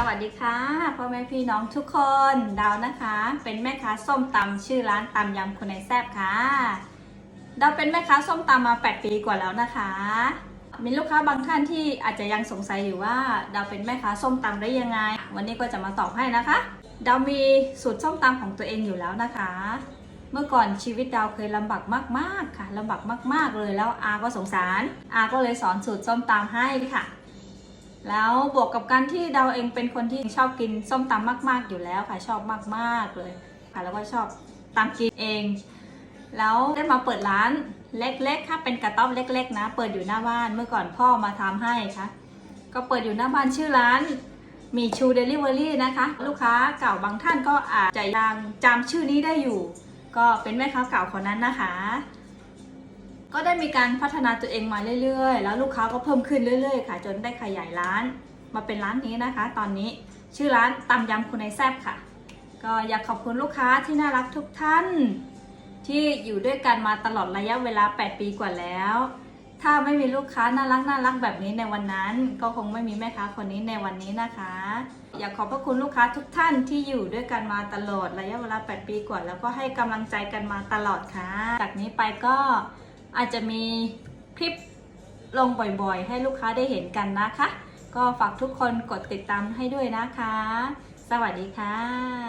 สวัสดีค่ะพ่อแม่พี่น้องทุกคนดาวนะคะ เป็นแม่ค้าส้มตำชื่อร้านตำยำคุณนายแซบค่ะดาวเป็นแม่ค้าส้มตำมา 8 ปีกว่าแล้วนะคะ มีลูกค้าบางท่านที่อาจจะยังสงสัยอยู่ว่าดาวเป็นแม่ค้าส้มตำได้ยังไง วันนี้ก็จะมาตอบให้นะคะดาวมีสูตรส้มตำของตัวเองอยู่แล้วนะคะ เมื่อก่อนชีวิตดาวเคยลำบากมากๆค่ะลำบากมาก ๆเลยแล้วอาก็สงสารอาก็เลยสอนสูตรส้มตำให้ค่ะ แล้วบวกกับการที่ดาวเองเป็นคนที่ชอบกินส้มตำมาก ๆ อยู่แล้วค่ะชอบมาก ๆ เลยค่ะแล้วก็ชอบตำกินเอง แล้วได้มาเปิดร้านเล็กๆค่ะเป็นกระต๊อบเล็ก ๆ นะ เปิดอยู่หน้าบ้านเมื่อก่อนพ่อมาทำให้ค่ะ ก็เปิดอยู่หน้าบ้านชื่อร้านมีชูเดลิเวอรี่นะคะ ลูกค้าเก่าบางท่านก็อาจจะยังจำชื่อนี้ได้อยู่ ก็เป็นแม่ค้าเก่าคนนั้นนะคะ ก็ได้มีการพัฒนาตัวเองมาเรื่อยๆ แล้วลูกค้าก็เพิ่มขึ้นเรื่อยๆ ค่ะ จนได้ขยายร้าน มาเป็นร้านนี้นะคะ ตอนนี้ชื่อร้านตำยำคุณนายแซบค่ะ ก็อยากขอบคุณลูกค้าที่น่ารักทุกท่าน ที่อยู่ด้วยกันมาตลอดระยะเวลา 8 ปีกว่าแล้ว ถ้าไม่มีลูกค้าน่ารักน่ารักแบบนี้ในวันนั้น ก็คงไม่มีแม่ค้าคนนี้ในวันนี้นะคะ อยากขอบพระคุณลูกค้าทุกท่านที่อยู่ด้วยกันมาตลอดระยะเวลา 8 ปีกว่า แล้วก็ให้กำลังใจกันมาตลอดค่ะ จากนี้ไปก็ อาจจะมีคลิปลงบ่อยๆ ให้ลูกค้าได้เห็นกันนะคะ ก็ฝากทุกคนกดติดตามให้ด้วยนะคะ สวัสดีค่ะ